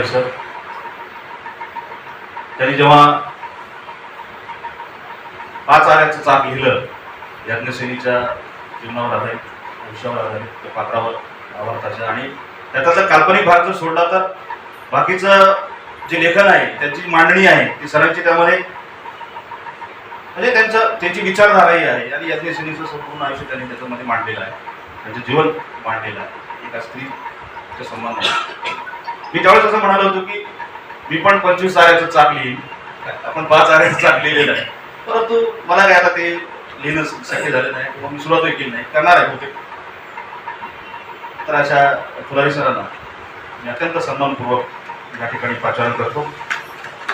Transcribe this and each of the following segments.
Sir. त्यांनी जेव्हा पाच आऱ्याचं चाक लिहिलं यज्ञसेनीच्या जीवनावर आधारित विषयावर आधारित त्या पात्रावर आवर्ताच्या आणि त्याचा जर काल्पनिक भाग जर सोडला तर बाकीचं जे लेखन आहे त्याची मांडणी आहे ती सरांची त्यामध्ये म्हणजे त्यांचं त्यांची विचारधाराही आहे आणि यज्ञसेनीचं संपूर्ण आयुष्य त्यांनी त्याच्यामध्ये मांडलेलं आहे. त्यांचं जीवन मांडलेलं आहे. एका स्त्रीच्या सन्मान आहे. मी त्यावेळेस असं म्हणालो होतो की मी पण पंचवीस आऱ्याचं चाक लिहीन आपण पाच आऱ्याचं चाक लिहिलेलं आहे. परंतु मला काय आता ते लिहिणं शक्य झालं नाही किंवा मी सुरुवातही केली नाही. करणार आहे बहुतेक. तर अशा फुलारी सरांना मी अत्यंत सन्मानपूर्वक या ठिकाणी पाचारण करतो.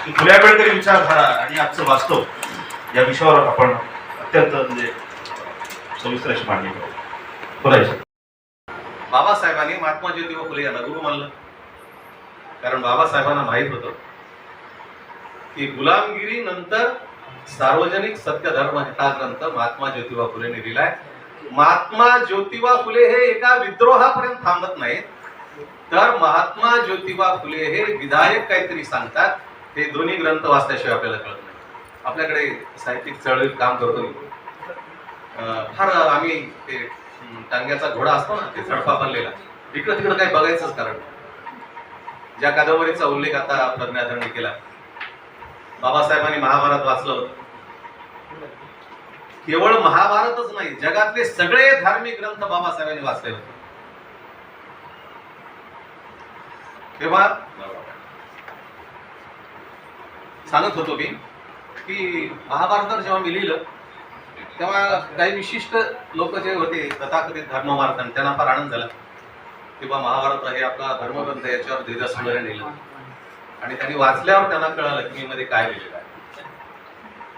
की खुल्या आंबेडकरी विचारधारा आणि आजचं वास्तव या विषयावर आपण अत्यंत म्हणजे सविस्तर अशी मांडणी करू. फुलारी सर. बाबासाहेबांनी महात्मा ज्योतिबा फुले यांना गुरु मानलं. कारण बाबासाहेबांना माहीत होतं की गुलामगिरी नंतर सार्वजनिक सत्य धर्म हा ग्रंथ महात्मा ज्योतिबा फुलेने लिहिलाय. महात्मा ज्योतिबा फुले हे एका विद्रोहापर्यंत थांबत नाहीत. तर महात्मा ज्योतिबा फुले हे विधायक काहीतरी सांगतात. हे दोन्ही ग्रंथ वाचल्याशिवाय आपल्याला कळत नाही. आपल्याकडे साहित्यिक चळवळीत काम करतो मी. फार आम्ही ते टांग्याचा घोडा असतो ना ते झडपा बनलेला इकडं तिकडं काही बघायचंच कारण नाही. ज्या कादंबरीचा उल्लेख आता प्रज्ञाधरणी केला. बाबासाहेबांनी महाभारत वाचलं होतं. केवळ महाभारतच नाही जगातले सगळे धार्मिक ग्रंथ बाबासाहेबांनी वाचले होते. तेव्हा सांगत होतो मी की महाभारत जेव्हा मी लिहिलं तेव्हा काही विशिष्ट लोक जे होते तथाकथित धर्ममार्तन त्यांना फार आनंद झाला. किंवा महाभारत हे आपला धर्मग्रंथ याच्यावर देवदास लिहिलं आणि त्यांनी वाचल्यावर त्यांना कळालं की मी मध्ये काय लिहिलेलं आहे.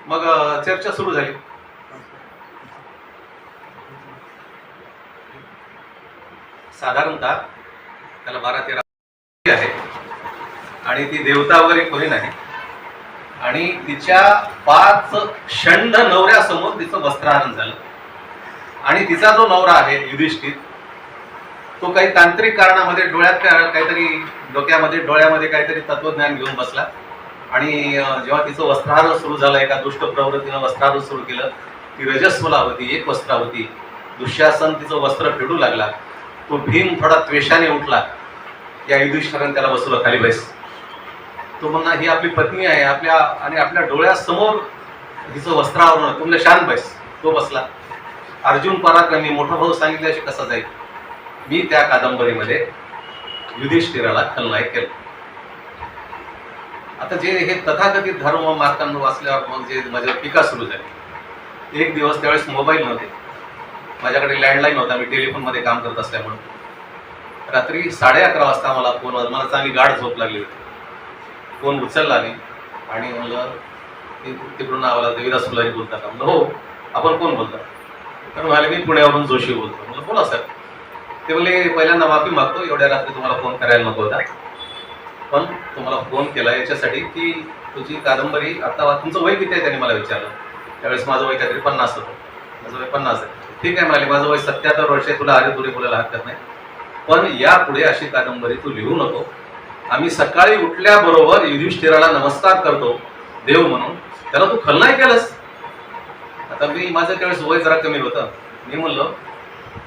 मग चर्चा सुरू झाली. साधारणतः त्याला बारा तेरा आहे आणि ती देवता वगैरे कोणी नाही आणि तिच्या पाच षंड नवऱ्यासमोर तिचं वस्त्रहरण झालं. आणि तिचा जो नवरा आहे युधिष्ठिर तो काही तांत्रिक कारणामध्ये डोळ्यात काहीतरी डोक्यामध्ये डोळ्यामध्ये काहीतरी तत्वज्ञान घेऊन बसला. आणि जेव्हा तिचं वस्त्रहरण सुरू झालं एका दुष्ट प्रवृत्तीनं वस्त्रहरण सुरू केलं ती रजस्वला होती एक वस्त्रा होती. दुःशासन तिचं वस्त्र फेडू लागला. तो भीम थोडा त्वेषाने उठला. या युधिष्ठिराने त्याला बसवलं खाली बैस. तो म्हणा ही आपली पत्नी आहे आपल्या आणि आपल्या डोळ्यासमोर हिचं वस्त्रावरण तुम्हाला शांत बैस. तो बसला. अर्जुन पराक्रमी मोठा भाऊ सांगितल्याशी कसा जाईल? मी त्या कादंबरीमध्ये युधिष्ठिराला खलनायक केलं. आता जे हे तथाकथित धर्म मार्गांना वाचल्यावर मग जे माझ्या टीका सुरू झाली. एक दिवस त्यावेळेस मोबाईल नव्हते. माझ्याकडे लँडलाईन होता मी टेलिफोनमध्ये काम करत असल्यामुळं. रात्री साडे अकरा वाजता मला फोन मला चांगली गाढ झोप लागली होती. फोन उचलला मी आणि म्हणलं तिकडून आम्हाला देवीदास फुलारी बोलता का म्हणलं हो आपण कोण बोलता तर म्हणाले मी पुण्यावरून जोशी बोलतो. म्हणलं बोला सर. ते म्हणले पहिल्यांदा माफी मागतो. एवढ्या रात्री तुम्हाला फोन करायला नको होता. पण तुम्हाला फोन केला याच्यासाठी की तुझी कादंबरी आता तुमचं वय किती आहे त्यांनी मला विचारलं. त्यावेळेस माझं वय काहीतरी पन्नास होतं. माझं वय पन्नास आहे. ठीक आहे म्हणाले माझं वय सत्याहत्तर वर्ष आहे. तुला अरे तुरे बोलायला हरकत नाही. पण यापुढे अशी कादंबरी तू लिहू नको. आम्ही सकाळी उठल्याबरोबर युधिष्ठिराला नमस्कार करतो. देव म्हणून. त्याला तू खलनाय केलंस. आता मी माझं त्यावेळेस वय जरा कमी होतं. मी म्हणलो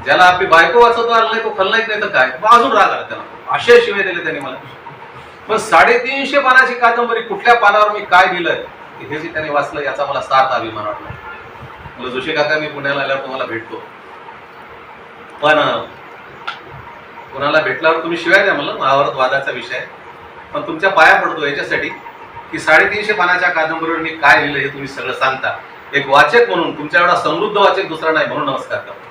ज्याला आपली बायको वाचवतो आलं नाही तो खलनायक नाही तर काय? अजून राग आला त्याला. अशा शिवाय दिले त्यांनी मला. पण साडेतीनशे पानाची कादंबरी कुठल्या पानावर मी काय लिहिलंय हे जे त्याने वाचलं याचा मला सार्थ अभिमान वाटला. मला जोशी काका मी पुण्याला आल्यावर तुम्हाला भेटतो. पण कुणाला कोणाला भेटल्यावर तुम्ही शिवाय द्या म्हणलं महाभारत वादाचा विषय. पण तुमच्या पाया पडतो याच्यासाठी की साडेतीनशे पानाच्या कादंबरीवर मी काय लिहिलं हे तुम्ही सगळं सांगता. एक वाचक म्हणून तुमच्या एवढा समृद्ध वाचक दुसरा नाही म्हणून नमस्कार करतो.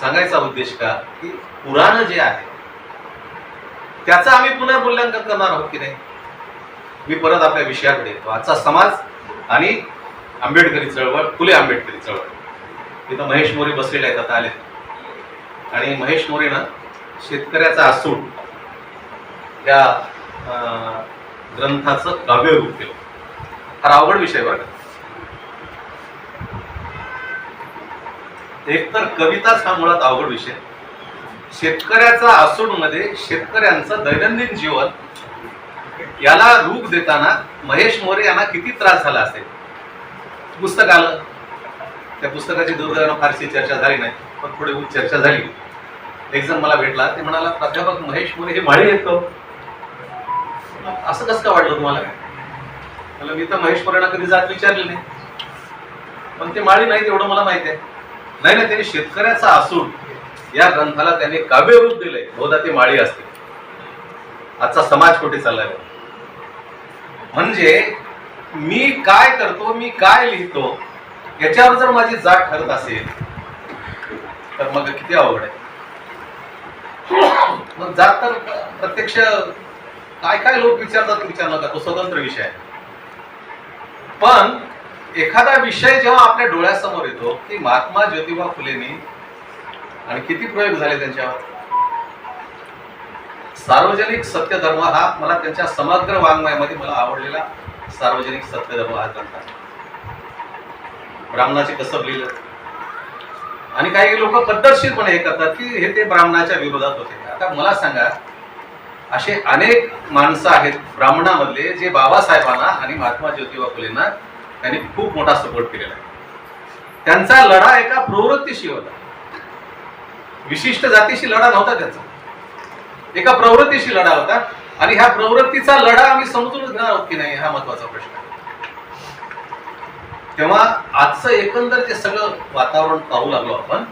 सांगायचा उद्देश का? की पुराण जे आहे त्याचं आम्ही पुनर्मूल्यांकन करणार आहोत की नाही? मी परत आपल्या विषयाकडे येतो. आजचा समाज आणि आंबेडकरी चळवळ फुले आंबेडकरी चळवळ. इथं महेश मोरे बसलेले आहेत आता आले. आणि महेश मोरेनं शेतकऱ्याचा आसूड या ग्रंथाचं काव्य रूप केलं. फार अवघड विषय बरं एकतर कविताच हा मुळात अवघड विषय शेतकऱ्याचा आसूडमध्ये शेतकऱ्यांचं दैनंदिन जीवन याला रूप देताना महेश मोरे यांना किती त्रास झाला असेल? पुस्तक आलं. त्या पुस्तकाची दुर्दैवानं फारशी चर्चा झाली नाही पण थोडी बहुत चर्चा झाली. एक जण मला भेटला ते म्हणाला प्राध्यापक महेश मोरे हे माळी येतो हो? असं कसं का वाटलं तुम्हाला? मला मी तर महेश मोरेना कधी जात विचारली नाही. पण ते माळी नाही एवढं मला माहिती आहे. नाही नाही त्यांनी शेतकऱ्याचा असून या ग्रंथाला त्यांनी काव्यरूप दिलंय. बहुधा ते माळी असते. आजचा समाज कुठे चाललाय? म्हणजे मी काय करतो मी काय लिहितो याच्यावर जर माझी जात ठरत असेल तर मग किती अवघड आहे? मग जात तर प्रत्यक्ष काय काय लोक विचारतात विचार नका तो स्वतंत्र विषय आहे. पण एखादा विषय जेव्हा आपल्या डोळ्यासमोर येतो की महात्मा ज्योतिबा फुलेनी आणि किती प्रयोग झाले त्यांच्यावर? सार्वजनिक सत्यधर्म हा मला त्यांच्या समग्र वाङ्मयामध्ये मला आवडलेला सार्वजनिक सत्यधर्म हा ग्रंथ ब्राह्मणाचे कसं लिहिलं. आणि काही लोक पद्धतशीरपणे हे करतात की हे ते ब्राह्मणाच्या विरोधात होते. आता मला सांगा असे अनेक माणसं आहेत ब्राह्मणामधले जे बाबासाहेबांना आणि महात्मा ज्योतिबा फुलेंना त्यांनी खूप मोठा सपोर्ट केलेला आहे. त्यांचा लढा एका प्रवृत्तीशी होता. विशिष्ट जातीशी लढा नव्हता त्यांचा. एका प्रवृत्तीशी लढा होता. आणि ह्या प्रवृत्तीचा लढा आम्ही समजूनच घेणार आहोत की नाही हा महत्त्वाचा प्रश्न आहे. तेव्हा आजचं एकंदर जे सगळं वातावरण पाहू लागलो आपण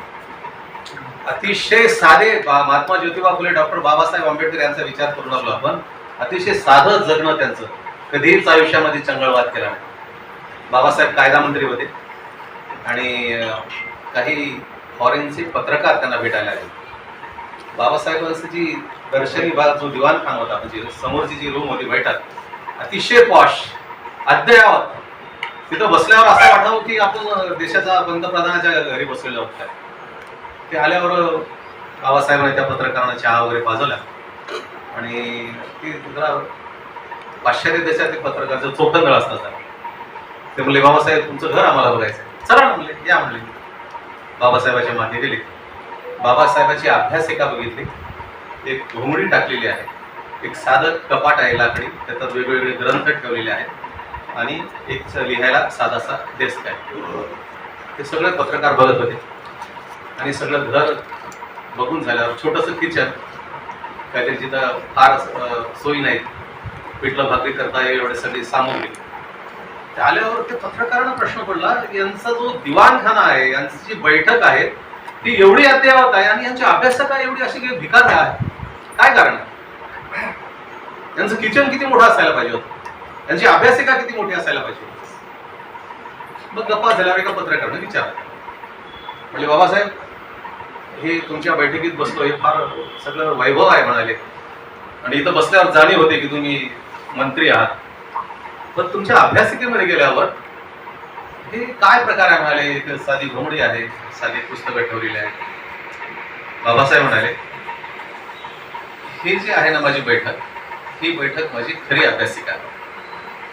अतिशय साधे महात्मा ज्योतिबा फुले डॉक्टर बाबासाहेब आंबेडकर यांचा विचार करू लागलो आपण. अतिशय साधं जगणं त्यांचं. कधीच आयुष्यामध्ये चंगळवाद केला नाही. बाबासाहेब कायदा मंत्री होते. आणि काही फॉरेनचे पत्रकार त्यांना भेटायला आले. बाबासाहेबांचं जी दर्शनी भाग जो दिवाणखान होता म्हणजे समोरची जी रूम होती बैठक अतिशय पॉश अद्ययावत. तिथं बसल्यावर असं वाटावं की आपण देशाचा पंतप्रधानाच्या घरी बसलेलो आहोत काय? ते आल्यावर बाबासाहेबांनी त्या पत्रकारांना चहा वगैरे पाजवला. आणि ती जरा पाश्चात्य देशातील पत्रकार जो चोखंदळ असतात ते म्हणले बाबासाहेब तुमचं घर आम्हाला बघायचं आहे." चला म्हणले या म्हणले. बाबासाहेबाची मागे दिली बाबासाहेबाची अभ्यासिका बघितली. एक घोंगडी टाकलेली आहे. एक साधं कपाट आहे लाकडी. त्याच्यात वेगवेगळे ग्रंथ ठेवलेले आहेत. आणि एक लिहायला साधासा डेस्क आहे. ते सगळे पत्रकार बघत होते. आणि सगळं घर बघून झाल्यावर छोटंसं किचन काहीतरी जिथं फार सोयी नाहीत. पिठलं भाकरी करता येईल एवढे सगळी सामग्री. ते आल्यावर ते पत्रकारांना प्रश्न पडला की यांचा जो दिवाणखाना आहे यांची जी बैठक आहे ती एवढी अद्ययावत आहे आणि यांची अभ्यासका एवढी अशी काही भिकार आहे? काय कारण? यांचं किचन किती मोठं असायला पाहिजे होतं? यांची अभ्यासिका किती मोठी असायला पाहिजे मग गप्पा झाल्यावर एका पत्रकारानं विचार म्हणजे बाबासाहेब हे तुमच्या बैठकीत बसलो हे फार सगळं वैभव आहे म्हणाले. आणि इथं बसल्यावर जाणीव होते की तुम्ही मंत्री आहात. पण तुमच्या अभ्यासिकेमध्ये गेल्यावर हे काय प्रकार आहे म्हणाले? साधी घोंगडी आहे साधी पुस्तकं ठेवलेली आहेत. बाबासाहेब म्हणाले हे जे आहे ना माझी बैठक ही बैठक माझी खरी अभ्यासिका आहे.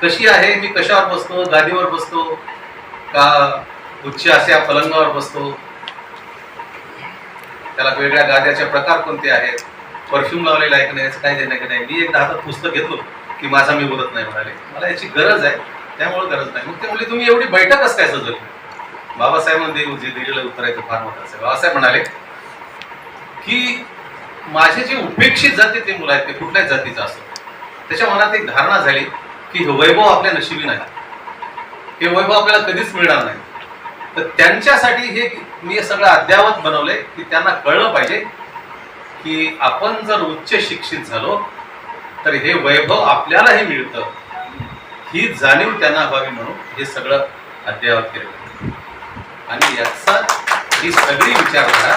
कशी आहे? मी कशावर बसतो? गादीवर बसतो? का उच्च अशा पलंगावर बसतो? त्याला वेगळ्या गाद्याचे प्रकार कोणते आहेत? परफ्यूम लावलेला आहे की नाही? याचं काय देणं की नाही मी एकदा हातात पुस्तक घेतो की माझा मी बोलत नाही म्हणाले. मला याची गरज आहे. त्यामुळे गरज नाही. मग ते म्हणले तुम्ही एवढी बैठकच काय सजवली? बाबासाहेबांनी जे दिलेलं उत्तर आहे ते फार महत्वाचं आहे. बाबासाहेब म्हणाले की माझे जे उपेक्षित जाती ते मुलं आहेत ते कुठल्याच जातीचं असतं. त्याच्या मनात एक धारणा झाली की हे वैभव आपल्या नशिबी नाही. हे वैभव आपल्याला कधीच मिळणार नाही. तर त्यांच्यासाठी हे मी हे सगळं अद्यावत बनवलंय की त्यांना कळलं पाहिजे की आपण जर उच्च शिक्षित झालो तर हे वैभव आपल्यालाही मिळतं. ही जाणीव त्यांना व्हावी म्हणून हे सगळं अद्ययावत केलं आणि याचा ही सगळी विचारधारा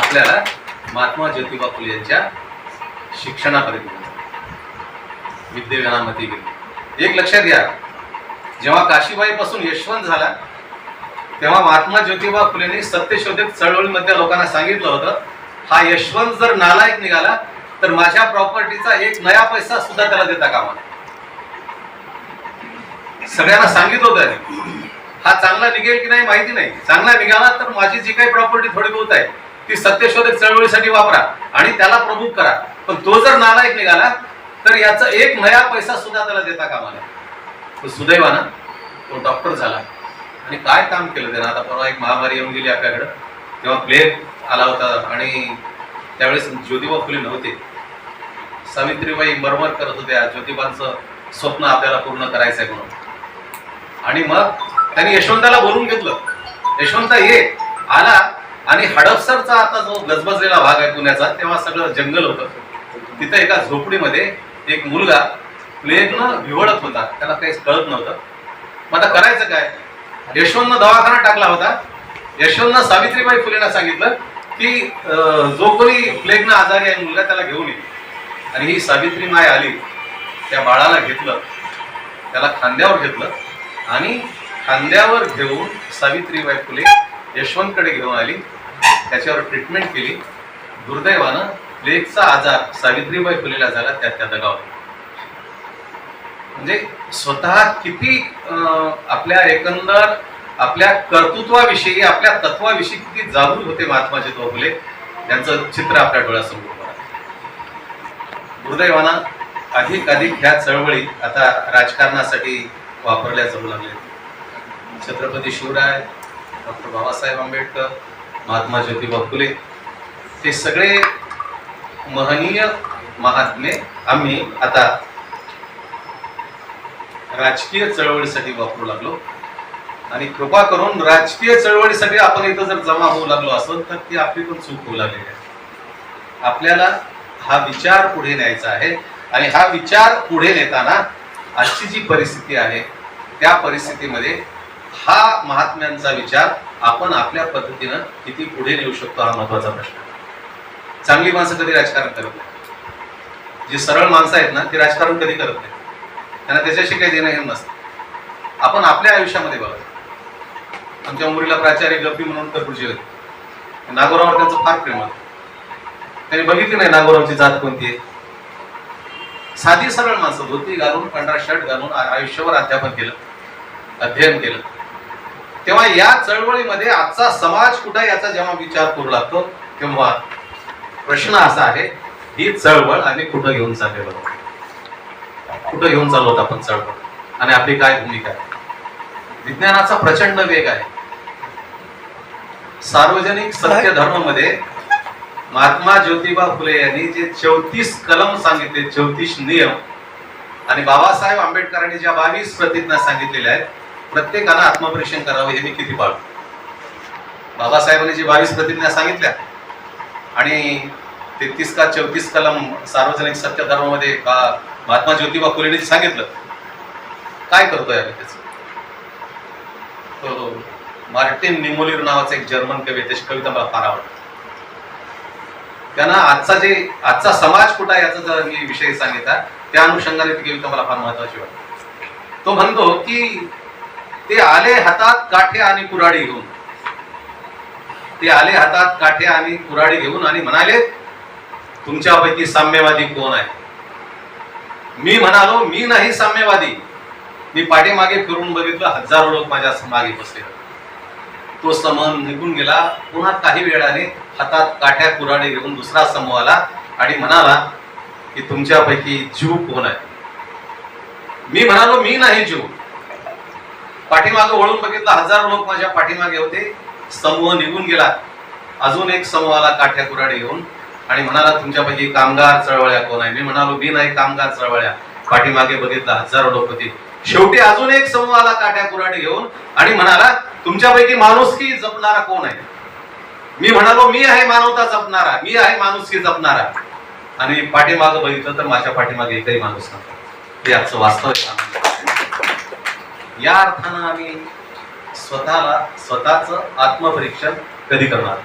आपल्याला महात्मा ज्योतिबा फुले यांच्या शिक्षणापर्यंत विद्येगानामध्ये गेली. एक लक्षात घ्या. जेव्हा काशीबाईपासून यशवंत झाला तेव्हा महात्मा ज्योतिबा फुलेंनी सत्यशोधक चळवळीमध्ये लोकांना सांगितलं होतं हा यशवंत जर नालायक निघाला तर माझ्या प्रॉपर्टीचा एक नया पैसा सुद्धा त्याला देता कामा सगळ्यांना सांगितलं होतं हा चांगला निघेल की नाही माहिती नाही. चांगला निघाला तर माझी जी काही प्रॉपर्टी थोडी बहुत आहे ती सत्यशोधक चळवळीसाठी वापरा आणि त्याला प्रमुख करा. पण तो जर नालायक निघाला तर याचा एक नया पैसा सुद्धा त्याला देता कामा नये. तो सुदैवानं तो डॉक्टर झाला. आणि काय काम केलं त्यानं? आता परवा एक महामारी येऊन गेली आपल्याकडं. तेव्हा प्लेग आला होता आणि त्यावेळेस ज्योतिबा फुले नव्हते. सावित्रीबाई मरमर करत होत्या. ज्योतिबांचं स्वप्न आपल्याला पूर्ण करायचंय म्हणून. आणि मग त्यांनी यशवंताला बोलून घेतलं. यशवंत ये आला. आणि हडपसरचा आता जो गजबजलेला भाग आहे पुण्याचा तेव्हा सगळं जंगल होतं. तिथं एका झोपडीमध्ये एक मुलगा प्लेगनं भिवळत होता. त्याला काही कळत नव्हतं. मग आता करायचं काय? यशवंतनं दवाखाना टाकला होता. यशवंतनं सावित्रीबाई फुलेंना सांगितलं की जो कोणी प्लेगनं आजारी आहे मुलगा त्याला घेऊन ये. आणि ही सावित्री माय आली त्या बाळाला घेतलं त्याला खांद्यावर घेतलं आणि खांद्यावर घेऊन सावित्रीबाई फुले यशवंतकडे घेऊन आली त्याच्यावर ट्रीटमेंट केली. दुर्दैवानं प्लेगचा आजार सावित्रीबाई फुलेला झाला त्या त्या दगावर. म्हणजे स्वतः किती आपल्या एकंदर आपल्या कर्तृत्वाविषयी आपल्या तत्वाविषयी किती जागरूक होते महात्मा ज्योतिबा फुले यांचं चित्र आपल्या डोळ्यासमोर दुर्दैवाना अधिक अधिक ह्या चळवळी आता राजकारणासाठी वापरल्या जाऊ लागल्या छत्रपती शिवराय डॉक्टर बाबासाहेब आंबेडकर महात्मा ज्योतिबा फुले ते सगळे महनीय महात्मे आम्ही आता राजकीय चळवळीसाठी वापरू लागलो. आणि कृपा करून राजकीय चळवळीसाठी आपण इथं जर जमा होऊ लागलो असेल तर ती आपली पण चूक होऊ लागलेली आहे. आपल्याला हा विचार पुढे न्यायचा आहे. आणि हा विचार पुढे नेताना आजची जी परिस्थिती आहे त्या परिस्थितीमध्ये हा महात्म्यांचा विचार आपण आपल्या पद्धतीनं किती पुढे नेऊ शकतो हा महत्त्वाचा प्रश्न. आहे. चांगली माणसं कधी राजकारण करत नाही जी सरळ माणसं आहेत ना ती राजकारण कधी करत नाही त्यांना त्याच्याशी काही देणं घेणं नसतं. आपण आपल्या आयुष्यामध्ये बघत आमच्या मुलीला प्राचार्य गप्पी म्हणून कर्पूरची होती. नागोरावर त्यांचं फार प्रेम होतं. त्यांनी बघितली नाही नागोरावची जात कोणती आहे. साधी सरळ माणसं धोती घालून पांढरा शर्ट घालून आ- आयुष्यभर अध्यापन केलं अध्ययन केलं. तेव्हा या चळवळीमध्ये आजचा समाज कुठे याचा जेव्हा विचार करू लागतो तेव्हा प्रश्न असा आहे ही चळवळ आम्ही कुठं घेऊन चाललेलो कुठं घेऊन चाललो होतो आपण चळवळ? आणि आपली काय भूमिका आहे? विज्ञानाचा प्रचंड वेग आहे. सार्वजनिक सत्य धर्ममध्ये महात्मा ज्योतिबा फुले यांनी जे चौतीस कलम सांगितले चौतीस नियम आणि बाबासाहेब आंबेडकरांनी ज्या बावीस प्रतिज्ञा सांगितलेल्या आहेत प्रत्येकानं आत्मपरीक्षण करावं हे मी किती पाळतो. बाबासाहेबांनी जी बावीस प्रतिज्ञा सांगितल्या आणि तेहतीस का चौतीस कलम सार्वजनिक सत्य धर्मामध्ये बा- महात्मा ज्योतिबा फुलेंनी सांगितलं काय करतोय आम्ही त्याचं? मार्टिन निमोलीर नावाचा एक जर्मन कवी त्याची कविता मला फार आवडते. त्यांना आजचा जे आजचा समाज कुठं आहे याचा जर मी विषय सांगितला त्या अनुषंगाने ती कविता मला फार महत्वाची वाटते. तो म्हणतो की ते आले हातात काठे आणि कुऱ्हाडी घेऊन. ते आले हातात काठे आणि कुऱ्हाडी घेऊन आणि म्हणाले तुमच्यापैकी साम्यवादी कोण आहे? मी म्हणालो मी नाही साम्यवादी. मी पाठीमागे फिरून बघितलं हजारो लोक माझ्या मागे बसले. तो समन निघून गेला. पुन्हा काही वेळाने हातात काठ्या कुऱ्हाडी घेऊन दुसरा समूह आला आणि म्हणाला की तुमच्यापैकी जीव कोण आहे? मी म्हणालो मी नाही जीव. पाठीमागे वळून बघितलं हजारो लोक माझ्या पाठीमागे होते. समूह निघून गेला. अजून एक समूह आला काठ्या कुऱ्हाडी घेऊन आणि म्हणाला तुमच्यापैकी कामगार चळवळ्या कोण आहे? मी म्हणालो मी नाही कामगार चळवळ्या. पाठीमागे बघितलं हजारो लोक होते. शेवटी अजून एक समूह आला काठ्या कुऱ्हाडी घेऊन आणि म्हणाला तुमच्यापैकी माणुसकी जपणारा कोण आहे? मी म्हणालो मी आहे मानवता जपणारा मी आहे माणुसकी जपणारा. आणि पाठीमागं बघितलं तर माझ्या पाठीमागे एकही माणूस नव्हता. हे आजचं वास्तव आहे. या अर्थानं आम्ही स्वतःला स्वतःच आत्मपरीक्षण कधी करणार?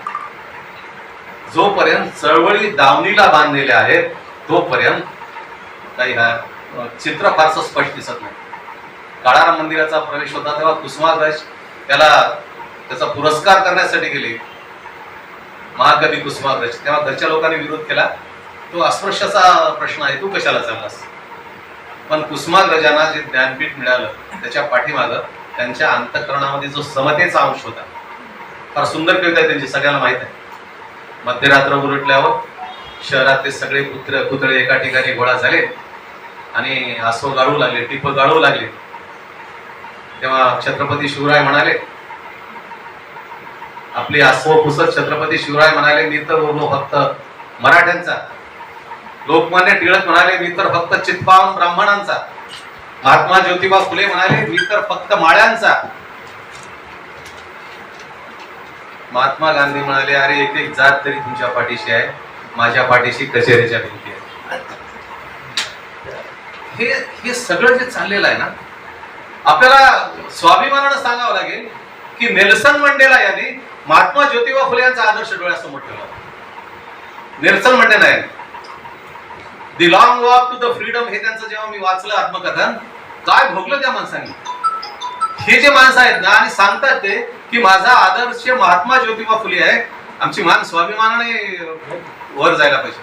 जोपर्यंत चळवळी दावणीला बांधलेल्या आहेत तोपर्यंत काही हा चित्र फारसं स्पष्ट दिसत नाही. काळाराम मंदिराचा प्रवेश होता तेव्हा कुसुमाग्रज त्याला त्याचा पुरस्कार करण्यासाठी गेले. महाकवी कुसुमाग्रज. तेव्हा घरच्या लोकांनी विरोध केला. तो अस्पृश्याचा प्रश्न आहे. तू कशाला चाललास पण कुसुमाग्रजांना जे ज्ञानपीठ मिळालं त्याच्या पाठीमागं त्यांच्या अंतकरणामध्ये जो समतेचा अंश होता. फार सुंदर कविता आहे त्यांची सगळ्यांना माहीत आहे. मध्यरात्र उलटल्यावर शहरातले सगळे पुत्र पुतळे एका ठिकाणी गोळा झाले आणि आसो गाळू लागले टिप गाळू लागले. तेव्हा छत्रपती शिवराय म्हणाले आपली आसव पुसत छत्रपती शिवराय म्हणाले मी तर बोललो फक्त मराठ्यांचा. लोकमान्य टिळक म्हणाले मी तर फक्त चित्पावन ब्राह्मणांचा. महात्मा ज्योतिबा फुले म्हणाले मी तर फक्त माळ्यांचा. महात्मा गांधी म्हणाले अरे एक एक जात तरी तुमच्या पाठीशी आहे. माझ्या पाठीशी कचेरीच्या भिंती आहे हे हे सगळं जे चाललेलं आहे ना आपल्याला स्वाभिमानानं सांगावं लागेल की नेल्सन मंडेला यांनी महात्मा ज्योतिबा फुले यांचा आदर्श डोळ्यासमोर ठेवला नेल्सन मंडेला नाही the long walk to the freedom हे त्यांचं जेव्हा मी वाचलं आत्मकथन काय भोगलं त्या माणसांनी? हे जे माणसं आहेत ना आणि सांगतात ते की माझा आदर्श महात्मा ज्योतिबा फुले आहे आमची मान स्वाभिमानाने वर जायला पाहिजे.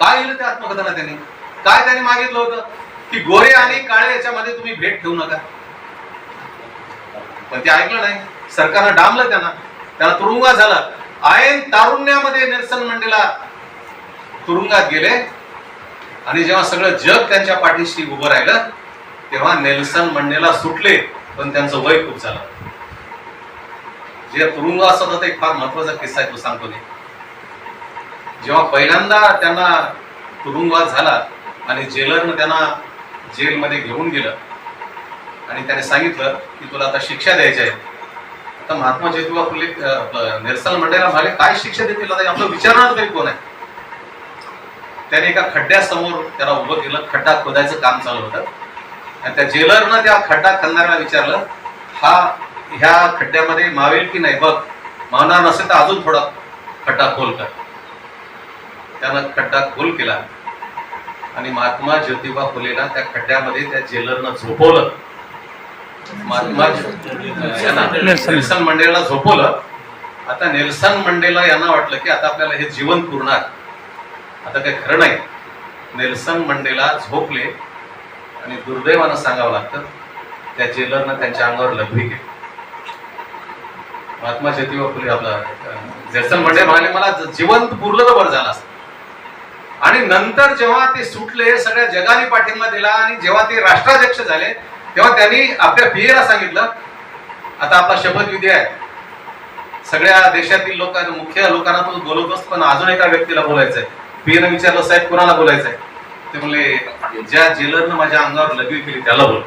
काय लिहिलं त्या आत्मकथन त्यांनी? काय त्यांनी मागितलं होतं? की गोरे आणि काळे याच्यामध्ये तुम्ही भेट ठेवू नका. पण ते ऐकलं नाही. सरकारनं डांबलं त्यांना. त्याला तुरुंगात झाला. आयन तारुण्यामध्ये नेल्सन मंडेला तुरुंगात गेले. आणि जेव्हा सगळं जग त्यांच्या पाठीशी उभं राहिलं तेव्हा नेल्सन मंडेला सुटले पण त्यांचं वय खूप झालं. जे तुरुंग असत होता एक फार महत्त्वाचा किस्सा आहे तो सांगतो मी. जेव्हा पहिल्यांदा त्यांना तुरुंगवास झाला आणि जेलरनं त्यांना जेलमध्ये घेऊन गेलं आणि त्याने सांगितलं की तुला आता शिक्षा द्यायची आहे. आता महात्मा ज्योतिबा फुले अं, आपलं नेल्सन मंडेला म्हणाले काय शिक्षा देतील आता आपलं विचारणार तरी कोण आहे? त्याने एका खड्ड्यासमोर त्याला उभं केलं खड्डा खोदायचं काम चालू होतं. आणि त्या जेलरनं त्या खड्डा खणणाऱ्याला विचारलं हा ह्या खड्ड्यामध्ये मावेल की नाही? बघ मावणार नसेल तर अजून थोडा खड्डा खोल कर. त्यानं खड्डा खोल केला. आणि महात्मा ज्योतिबा फुलेला त्या खड्ड्यामध्ये त्या जेलरनं झोपवलं. महात्मा नेल्सन. मंडेला झोपवलं. आता नेल्सन मंडेला यांना वाटलं की आता आपल्याला हे जीवन पुरणार. आता काही खरं नाही. नेल्सन मंडेला झोपले आणि दुर्दैवानं सांगावं लागतं त्या जेलरनं त्यांच्या अंगावर लघवी केली. महात्मा ज्योतिबा फुले आपला नेल्सन मंडे म्हणाले मला ज- जिवंत पुरलं तर बरं झालं असतं. आणि नंतर जेव्हा ते सुटले सगळ्या जगाने पाठिंबा दिला आणि जेव्हा ते राष्ट्राध्यक्ष झाले तेव्हा त्यांनी आपल्या पियेला सांगितलं आता आपला शपथविधी आहे. सगळ्या देशातील लोकांना मुख्य लोकांना तो बोलवतोस पण अजून एका व्यक्तीला बोलायचंय. पियेनं विचारलं साहेब कोणाला बोलायचंय? ते म्हणले ज्या जेलरनं माझ्या अंगावर लगवी केली त्याला बोल.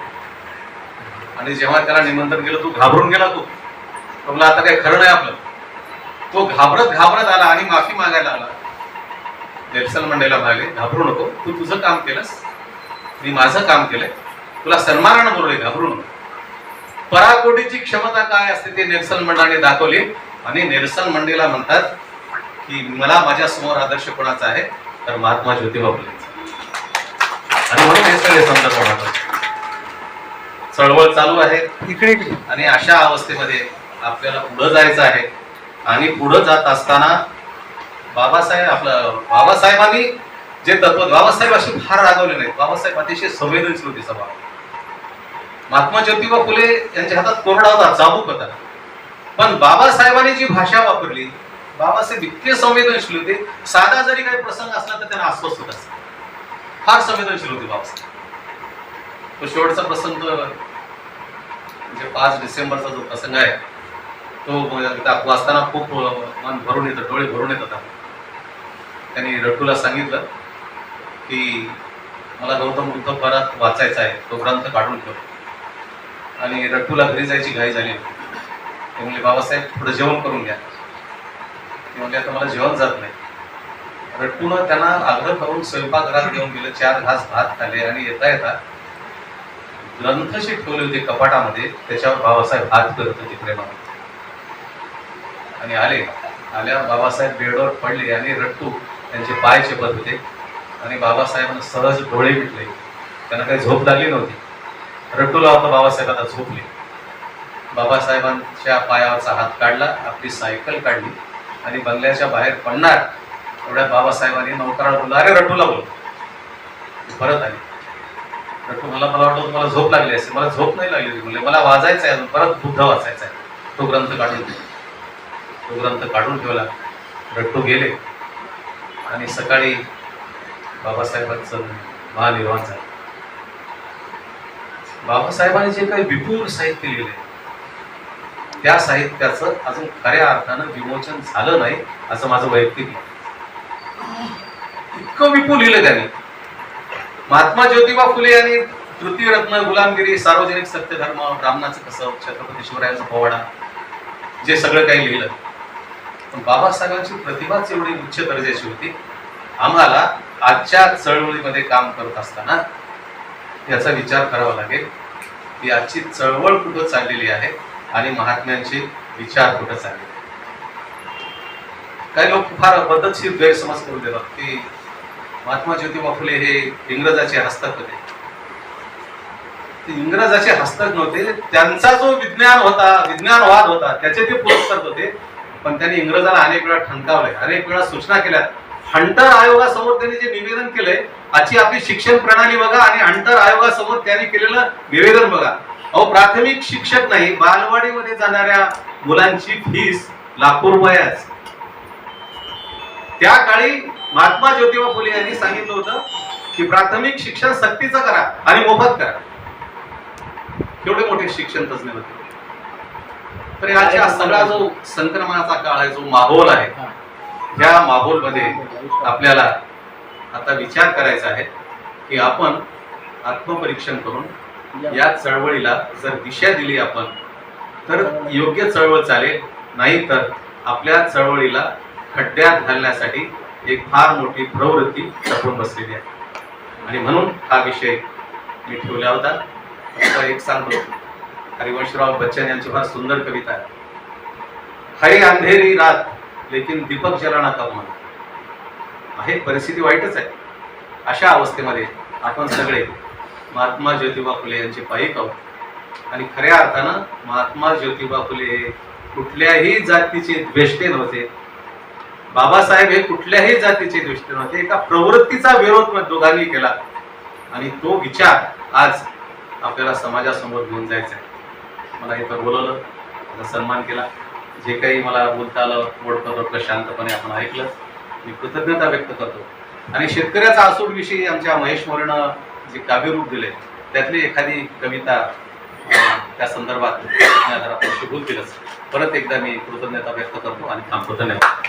आणि जेव्हा त्याला निमंत्रण केलं तू घाबरून गेला तू. तो म्हणला आता काही खरं नाही आपलं. तो घाबरत घाबरत आला आणि माफी मागायला आला नेल्सन मंडेला म्हणाले घाबरू नको तू तुझं काम केलंस. मी माझं काम केलंय. तुला सन्मानानं बोलले घाबरू नको. पराकोटीची क्षमता काय असते ते नेल्सन मंडेने दाखवली. आणि नेल्सन मंडेला म्हणतात की मला माझ्यासमोर आदर्श कोणाचा आहे तर महात्मा ज्योतिबा फुलेंचा आणि म्हणून हे सगळे संदर्भ महत्त्वाचे. चळवळ चालू आहे. इकडे इकडे. आणि अशा अवस्थेमध्ये आपल्याला पुढं जायचं आहे. आणि पुढं जात असताना बाबासाहेब आपलं बाबासाहेबांनी जे तत्व बाबासाहेब अशी फार रागवले नाहीत. बाबासाहेब अतिशय संवेदनशील होते सभा महात्मा ज्योतिबा फुले यांच्या हातात कोरडा होता चाबूक होता. पण बाबासाहेबांनी जी भाषा वापरली बाबासाहेब इतके संवेदनशील होते साधा जरी काही प्रसंग असला तर त्यांना अस्वस्थ होत असत. फार संवेदनशील होते बाबासाहेब तो शेवटचा प्रसंग म्हणजे पाच डिसेंबरचा जो प्रसंग आहे तो वाचताना खूप मन भरून येतं डोळे भरून येत होता त्यांनी रट्टूला सांगितलं की मला गौतम बुद्ध परत वाचायचा आहे तो ग्रंथ काढून ठेव. आणि रट्टूला घरी जायची घाई झाली. ते म्हणले बाबासाहेब थोडं जेवण करून घ्या. ते म्हणले आता मला जेवण जात नाही. रट्टूनं त्यांना आग्रह करून स्वयंपाकघरात घेऊन गेलं. चार घास भात खाले आणि येता येता ग्रंथशी ठेवले होते कपाटामध्ये त्याच्यावर बाबासाहेब हात करत होते प्रेमाने आणि आले. आल्या बाबासाहेब बेडवर पडले आणि रट्टू त्यांचे पाय चेपत होते. आणि बाबासाहेबांना सहज डोळे मिटले. त्यांना काही झोप लागली नव्हती. रट्टूला होता बाबासाहेब आता झोपले. बाबासाहेबांच्या पायावरचा हात काढला आपली सायकल काढली आणि बंगल्याच्या बाहेर पडणार एवढ्या बाबासाहेबांनी नौकराला बोलला अरे रटूला बोल परत आली. रट्टू मला मला वाटलं तुम्हाला झोप लागली असते मला झोप नाही लागली. बोलले मला वाजायचं आहे अजून परत बुद्ध वाचायचा आहे तो ग्रंथ काढून तो ग्रंथ काढून ठेवला. रट्टू गेले आणि सकाळी बाबासाहेबांचं महानिर्वाण झालं. बाबासाहेबांनी जे काही विपुल साहित्य लिहिले त्या साहित्याचं अजून खऱ्या अर्थानं विमोचन झालं नाही असं माझं वैयक्तिक मत इतकं विपुल लिहिलं त्यांनी. महात्मा ज्योतिबा फुले यांनी तृतीय रत्न गुलामगिरी सार्वजनिक सत्यधर्म ब्राह्मणाचं कसं छत्रपती शिवरायांचा पोवाडा जे सगळं काही लिहिलं. पण बाबासाहेबांची प्रतिभाच एवढी उच्च दर्जाची होती. आम्हाला आजच्या चळवळीमध्ये काम करत असताना याचा विचार करावा लागेल. की आजची चळवळ कुठं चाललेली आहे आणि महात्म्यांचे विचार कुठं चालले काही लोक फार पद्धतशीर गैरसमज करून देतात की महात्मा ज्योतिबा फुले हे इंग्रजाचे हस्तक होते. ते इंग्रजाचे हस्तक नव्हते त्यांचा जो विज्ञान होता विज्ञानवाद होता त्याचे ते पुरस्कार होते. पण त्यांनी इंग्रजाला अनेक वेळा ठणकावले अनेक वेळा सूचना केल्या हंटर आयोगासमोर त्यांनी जे निवेदन केलंय आजची आपली शिक्षण प्रणाली बघा आणि हंटर आयोगासमोर त्यांनी केलेलं निवेदन बघा. अहो प्राथमिक शिक्षक नाही बालवाडीमध्ये जाणाऱ्या मुलांची फीस लाखो रुपये आहे त्या काळी महात्मा ज्योतिबा फुले यांनी सांगितलं होतं की प्राथमिक शिक्षण सक्तीचं करा आणि मोफत करा. केवढे मोठे शिक्षण तज्ञ होते. तर याच्या सगळा जो संक्रमणाचा काळ आहे जो माहोल आहे या माहोलमध्ये आपल्याला आता विचार करायचा आहे की आपण आत्मपरीक्षण करून या चळवळीला जर दिशा दिली आपण तर योग्य चळवळ चालेल. नाही तर आपल्या चळवळीला खड्ड्यात घालण्यासाठी एक फार मोठी प्रवृत्ती चपून बसलेली आहे. आणि म्हणून हा विषय मी ठेवला होता. आता एक सांगतो हरिवंशराव बच्चन यांची फार सुंदर कविता आहे. है अंधेरी रात लेकिन दीपक जलाना का मन आहे परिस्थिती वाईटच आहे. अशा अवस्थेमध्ये आपण सगळे महात्मा ज्योतिबा फुले यांचे पायिक आहोत आणि खऱ्या अर्थानं महात्मा ज्योतिबा फुले हे कुठल्याही जातीचे द्वेष्टे नव्हते. बाबासाहेब हे कुठल्याही जातीचे द्वेष्टे नव्हते. एका प्रवृत्तीचा विरोध दोघांनी केला. आणि तो विचार आज आपल्याला समाजासमोर घेऊन जायचा आहे. मला इथं बोलवलं सन्मान केला. जे काही मला बोलता आलं मोडकं शांतपणे आपण ऐकलं. मी कृतज्ञता व्यक्त करतो. आणि शेतकऱ्याचा आसूडविषयी आमच्या महेश मोरेनं जे काव्यरूप दिले त्यातली एखादी कविता त्या संदर्भात आपण शिकून दिलंच. परत एकदा मी कृतज्ञता व्यक्त करतो आणि थांबतो. धन्यवाद.